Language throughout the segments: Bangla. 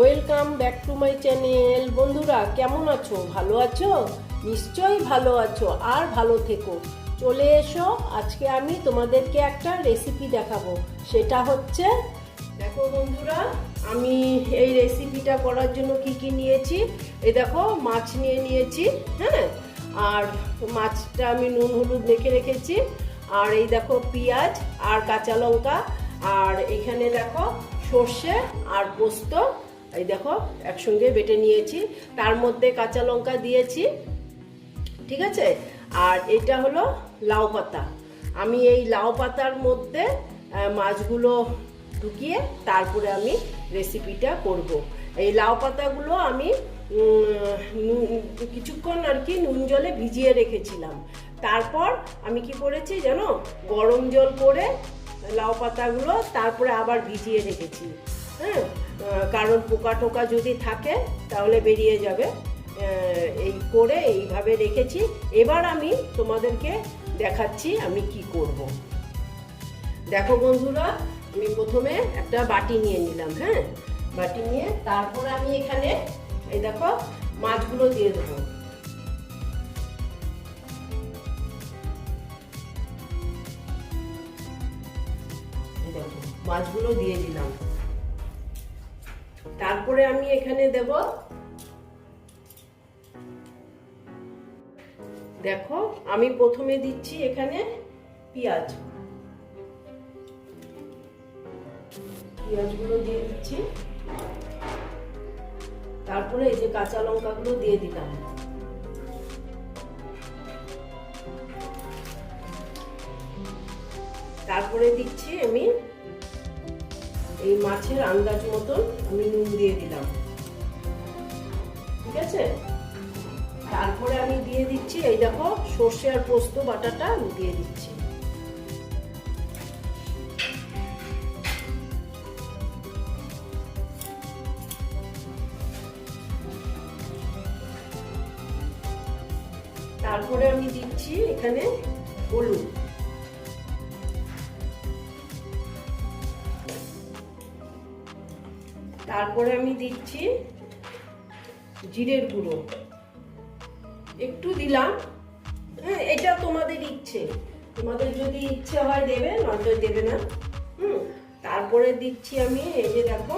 Welcome back to my channel বন্ধুরা, কেমন আছো? ভালো আছো? নিশ্চয়ই ভালো আছো আর ভালো থেকো। চলে এসো, আজকে আমি তোমাদেরকে একটা রেসিপি দেখাবো। সেটা হচ্ছে, দেখো বন্ধুরা, আমি এই রেসিপিটা করার জন্য কি কি নিয়েছি? এই দেখো, মাছ নিয়ে নিয়েছি হ্যাঁ? আর মাছটা আমি নুন, হলুদ মেখে রেখেছি। আর এই দেখো পেঁয়াজ আর কাঁচা লঙ্কা। আর এখানে দেখো সর্ষে আর পোস্ত। এই দেখো, একসঙ্গে বেটে নিয়েছি। তার মধ্যে কাঁচা লঙ্কা দিয়েছি, ঠিক আছে? আর এটা হলো লাউ পাতা। আমি এই লাউ পাতার মধ্যে মাছগুলো ঢুকিয়ে তারপরে আমি রেসিপিটা করব। এই লাউ পাতাগুলো আমি কিছুক্ষণ আর কি নুন জলে ভিজিয়ে রেখেছিলাম। তারপর আমি কি করেছি জানো? গরম জল করে লাউ পাতাগুলো তারপরে আবার ভিজিয়ে রেখেছি। হ্যাঁ কারণ পোকা টোকা যদি থাকে, তাহলে বেরিয়ে যাবে। এই করে এইভাবে রেখেছি। এবার আমি তোমাদেরকে দেখাচ্ছি আমি কি করব। দেখো বন্ধুরা, আমি প্রথমে একটা বাটি নিয়ে নিলাম হ্যাঁ? বাটি নিয়ে তারপর আমি এখানে, এই দেখো, মাছগুলো দিয়ে দেবো। মাছগুলো দিয়ে দিলাম। তারপরে আমি এখানে দেব দেখো, আমি প্রথমে দিচ্ছি এখানে পেঁয়াজ। পেঁয়াজগুলো দিয়ে দিচ্ছি। তারপরে এই যে কাঁচা লঙ্কাগুলো দিয়ে দিলাম। তারপরে দিচ্ছি আমি এই মাছের আন্দাজ মতন আমি নুন দিয়ে দিলাম। ঠিক আছে? তারপরে আমি দিয়ে দিচ্ছি, এই দেখো, সর্ষে আর পোস্ত বাটাটা আমি দিয়ে দিচ্ছি। তারপরে আমি দিচ্ছি এখানে হলুদ। তারপরে আমি দিচ্ছি জিরের গুঁড়ো। একটু দিলাম। হ্যাঁ এটা তোমাদের ইচ্ছে। তোমাদের যদি ইচ্ছে হয় দেবে, নয়তো দেবে না। হুম, তারপরে দিচ্ছি আমি এই যে দেখো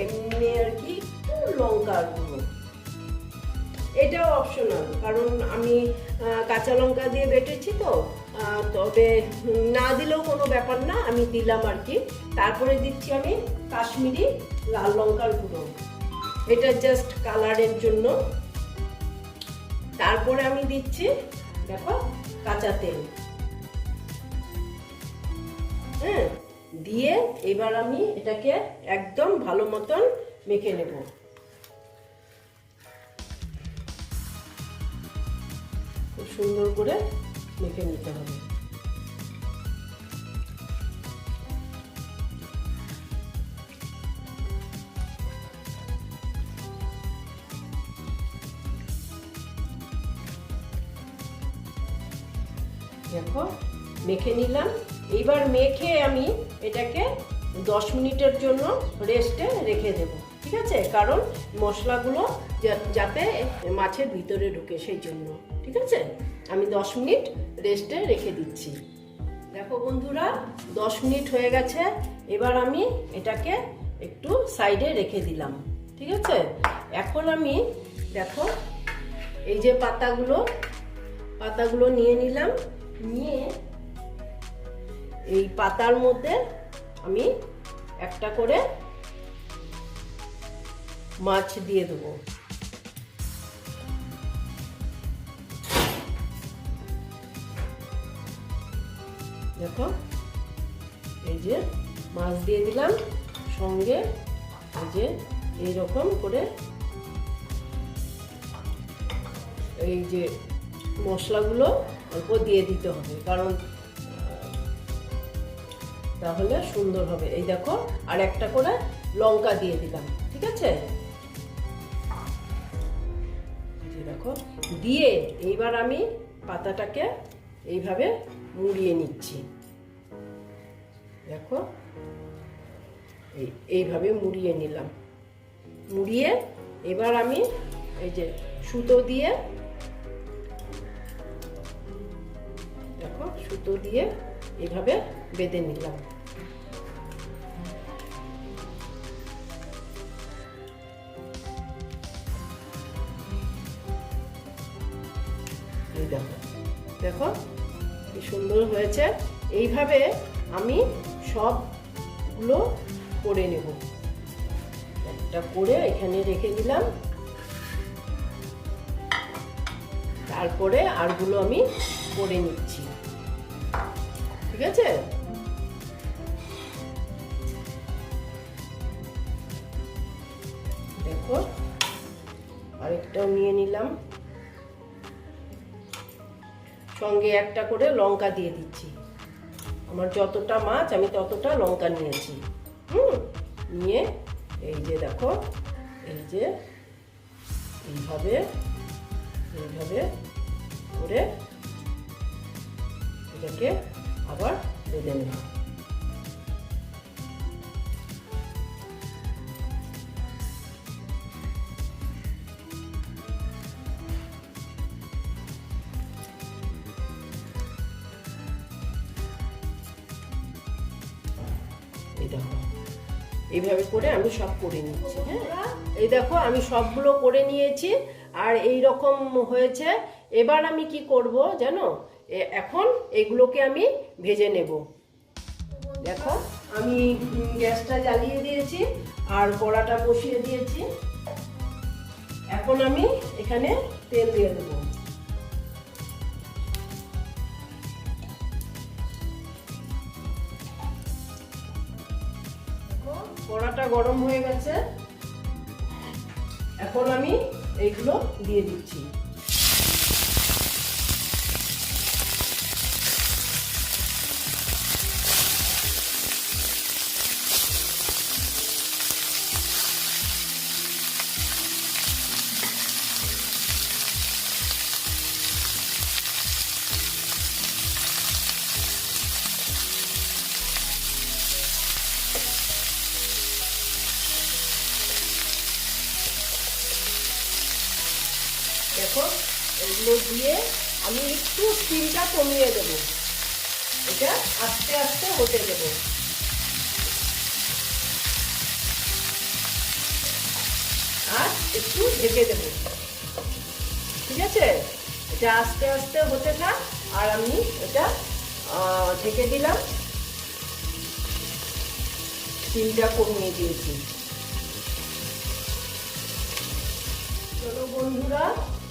এমনি আর কি, লঙ্কার গুঁড়ো। এটাও অপশনাল কারণ আমি কাঁচা লঙ্কা দিয়ে বেটেছি তো। তবে না দিলেও কোনো ব্যাপার না, আমি দিলাম আর কি। তারপরে দিচ্ছি আমি কাশ্মীরি লাল লঙ্কার গুঁড়ো। এটা জাস্ট কালারের জন্য। তারপরে আমি দিচ্ছি, দেখো, কাঁচা তেল। হ্যাঁ দিয়ে এবার আমি এটাকে একদম ভালো মতন মেখে নেব। খুব সুন্দর করে মেখে নিতে হবে। দেখো মেখে নিলাম। এবার মেখে আমি এটাকে দশ মিনিটের জন্য রেস্টে রেখে দেব, ঠিক আছে? কারণ মশলাগুলো যাতে মাছের ভিতরে ঢুকে সেই জন্য, ঠিক আছে? আমি দশ মিনিট রেস্টে রেখে দিচ্ছি। দেখো বন্ধুরা, দশ মিনিট হয়ে গেছে, এবার আমি এটাকে একটু সাইডে রেখে দিলাম, ঠিক আছে? এখন আমি, দেখো, এই যে পাতাগুলো পাতাগুলো নিয়ে নিলাম, নিয়ে এই পাতার মধ্যে আমি একটা করে মাছ দিয়ে দেবো। দেখো, এই যে মাছ দিয়ে দিলাম, সঙ্গে এই যে এইরকম করে এই যে মশলাগুলো অল্প দিয়ে দিতে হবে, কারণ তাহলে সুন্দর হবে। এই দেখো, আর একটা করে লঙ্কা দিয়ে দিলাম, ঠিক আছে? দেখো, দিয়ে এইবার আমি পাতাটাকে এইভাবে মুড়িয়ে নিচ্ছি। দেখো, এই, এইভাবে মুড়িয়ে নিলাম। মুড়িয়ে এবার আমি এই যে সুতো দিয়ে, দেখো, সুতো দিয়ে এইভাবে বেঁধে নিলাম। দেখো দেখো কি সুন্দর হয়েছে। এইভাবে আমি সবগুলো করে নেব। একটা করে এখানে রেখে দিলাম। তারপরে আরগুলো আমি করে নিচ্ছি। ঠিক আছে? দেখো, আরেকটাও নিয়ে নিলাম। সঙ্গে একটা করে লঙ্কা দিয়ে দিচ্ছি। আমার যতটা মাছ, আমি ততটা লঙ্কা নিয়েছি। হুম? নিয়ে এই যে দেখো, এই যে এইভাবে এইভাবে করে এটাকে আবার এইভাবে করে আমি সব করে নিচ্ছি হ্যাঁ? এই দেখো, আমি সবগুলো করে নিয়েছি, আর এই রকম হয়েছে। এবার আমি কি করব জানো? এখন এগুলোকে আমি ভেজে নেব। দেখো, আমি গ্যাসটা জ্বালিয়ে দিয়েছি আর কড়াটা বসিয়ে দিয়েছি। এখন আমি এখানে তেল দিয়ে দেবো। কড়াটা গরম হয়ে গেছে। এখন আমি এইগুলো দিয়ে দিচ্ছি। দেখো এগুলো দিয়ে আমি একটু স্টিমটা কমিয়ে দেব। এটা আস্তে আস্তে হতে দেব। আর একটু ঢেকে দেব। ঠিক আছে? এটা আস্তে আস্তে হতে থাক। আর আমি এটা ঢেকে দিলাম। স্টিমটা কমিয়ে দিয়েছি। চলো বন্ধুরা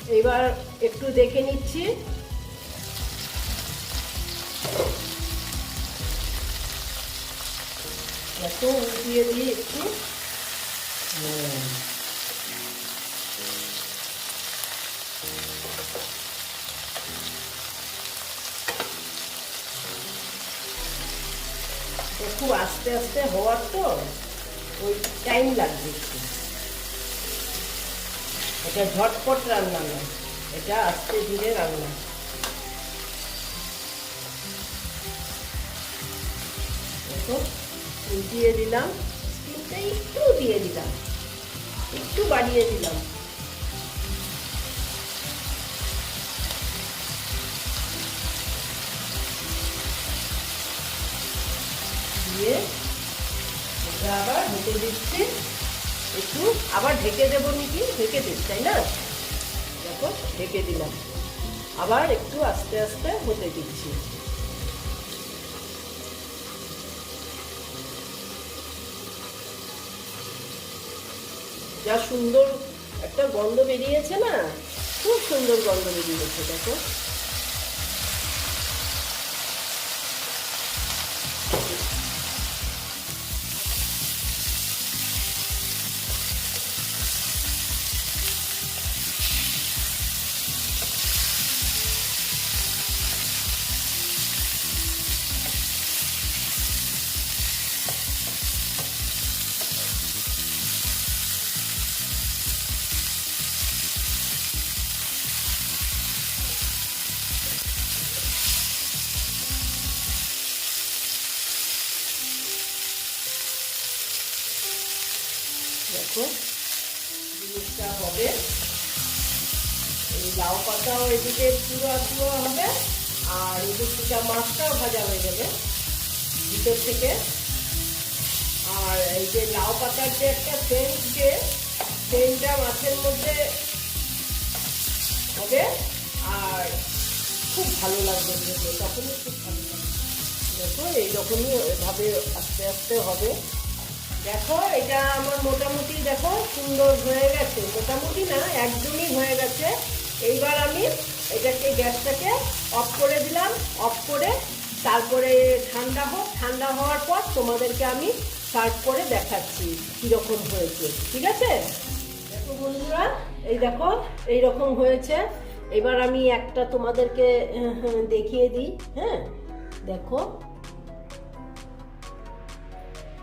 এবার একটু দেখে নিচ্ছি। উঠিয়ে একটু। খুব আস্তে আস্তে হওয়ার তো ওই টাইম লাগবে একটু। এটা ঝটপট রান্না নয়, এটা আস্তে ধীরে রান্না। উল্টিয়ে দিলাম, স্টিমটা একটু দিয়ে দিলাম, একটু বাড়িয়ে দিলাম। দিয়ে এটা আবার হতে দিচ্ছি। একটু আবার ঢেকে দেবো নাকি? ঢেকে দিস, তাই না? দেখো, ঢেকে দিলাম। আবার একটু আস্তে আস্তে হতে দিচ্ছি। যা সুন্দর একটা গন্ধ বেরিয়েছে না? খুব সুন্দর গন্ধ বেরিয়েছে, দেখো। জিনিসটা হবে। এই লাউ পাতাও এদিকে চূড়া চূড়া হবে, আর এদিক থেকে মাছটাও ভাজা হয়ে যাবে ভিতর থেকে। আর এই যে লাউ পাতার যে একটা সেন্ট যে সেন্টটা মাছের মধ্যে হবে, আর খুব ভালো লাগবে তখনই খুব ভালো লাগবে। দেখো এইরকমই এভাবে আস্তে আস্তে হবে দেখো এটা আমার মোটামুটি দেখো সুন্দর হয়ে গেছে। মোটামুটি না একদমই হয়ে গেছে। এইবার আমি এটাকে গ্যাসটাকে অফ করে দিলাম অফ করে তারপরে ঠান্ডা হোক ঠান্ডা হওয়ার পর তোমাদেরকে আমি সার্ভ করে দেখাচ্ছি কীরকম হয়েছে ঠিক আছে? দেখো বন্ধুরা এই দেখো এই রকম হয়েছে। এবার আমি একটা তোমাদেরকে আহ, দেখিয়ে দিই হ্যাঁ দেখো।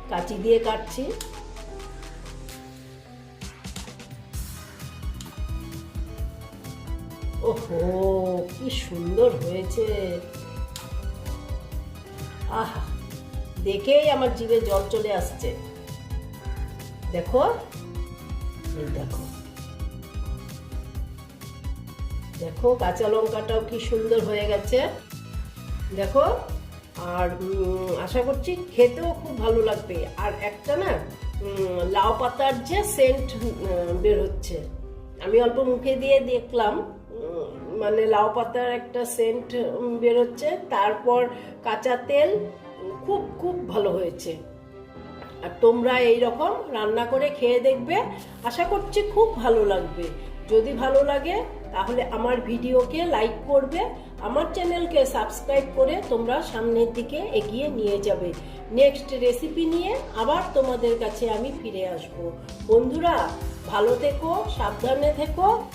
কাঁচি দিয়ে কাটছি। ওহো, কি সুন্দর হয়েছে। আহ, দেখেই আমার জিভে জল চলে আসছে। দেখো দেখো। দেখো, কাঁচা লঙ্কাটাও কি সুন্দর হয়ে গেছে। দেখো আর আশা করছি খেতেও খুব ভালো লাগবে। আর একটা না লাউ পাতার যে সেন্ট বের হচ্ছে। আমি অল্প মুখে দিয়ে দেখলাম মানে লাউ পাতার একটা সেন্ট বেরোচ্ছে তারপর কাঁচা তেল, খুব খুব ভালো হয়েছে। আর তোমরা এই রকম রান্না করে খেয়ে দেখবে। আশা করছি খুব ভালো লাগবে। যদি ভালো লাগে, তাহলে আমার ভিডিওকে লাইক করবে। আমার চ্যানেলকে সাবস্ক্রাইব করে তোমরা সামনের দিকে এগিয়ে নিয়ে যাবে। নেক্সট রেসিপি নিয়ে আবার তোমাদের কাছে আমি ফিরে আসব। বন্ধুরা, ভালো থেকো, সাবধানে থেকো।